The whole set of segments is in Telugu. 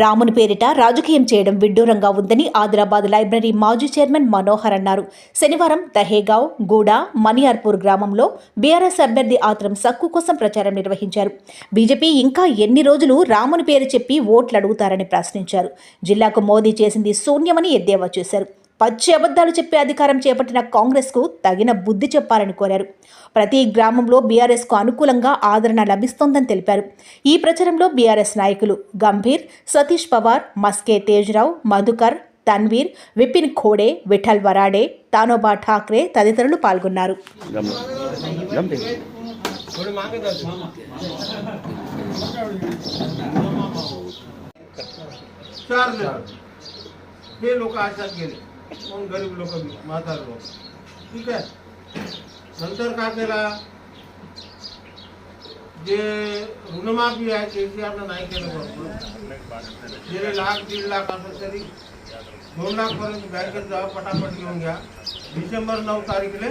రాముని పేరిట రాజకీయం చేయడం విడ్డూరంగా ఉందని ఆదిలాబాద్ లైబ్రరీ మాజీ చైర్మన్ మనోహర్ అన్నారు శనివారం దహేగావ్ గూడ మణియార్పూర్ గ్రామంలో బీఆర్ఎస్ అభ్యర్థి ఆత్రం సక్కు కోసం ప్రచారం నిర్వహించారు బీజేపీ ఇంకా ఎన్ని రోజులు రాముని పేరు చెప్పి ఓట్లు అడుగుతారని ప్రశ్నించారు జిల్లాకు మోదీ చేసింది శూన్యమని ఎద్దేవా చేశారు పచ్చి అబద్ధాలు చెప్పే అధికారం చేపట్టిన కాంగ్రెస్కు తగిన బుద్ధి చెప్పాలని కోరారు ప్రతి గ్రామంలో బీఆర్ఎస్కు అనుకూలంగా ఆదరణ లభిస్తోందని తెలిపారు ఈ ప్రచారంలో బీఆర్ఎస్ నాయకులు గంభీర్ సతీష్ పవార్ మస్కే తేజ్రావు మధుకర్ తన్వీర్ విపిన్ ఖోడే విఠల్ వరాడే తానోబా ఠాక్రే తదితరులు పాల్గొన్నారు चार ఒక लोक आशात मग गरीब लोक म्हातार लोक ठीक आहे नंतर काय केला जे ऋणमाफी आहे त्यांची आपण नाही केलं बरोबर लाख दीड लाख असं तरी दोन लाखपर्यंत बँकेत जा पटापट घेऊन घ्या डिसेंबर नऊ तारीखले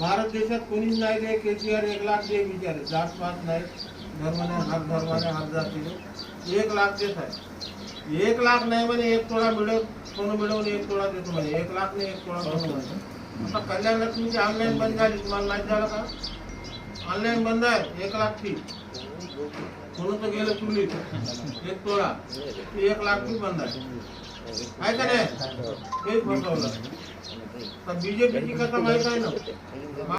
भारत देशात कोणीच नाही दे के सी आर एक लाख दे विचारे जात पात नाही धर्माने हात धर्माने हात जातीने एक लाख देत आहे एक लाख नाही म्हणे एक तोळा मिळव सोनं मिळवून एक तोळा देतो म्हणे एक लाख नाही एक तोळा सोनं आता कल्याण लक्ष्मीची ऑनलाईन बंद झाली तुम्हाला माहीत झालं का ऑनलाईन बंद आहे एक लाख फी म्हणून तर गेलं चुलीत एक तोळा एक लाख फी बंद आहे का नाही हे फसवलं બીજેપી ની કથા મારી કાંઈ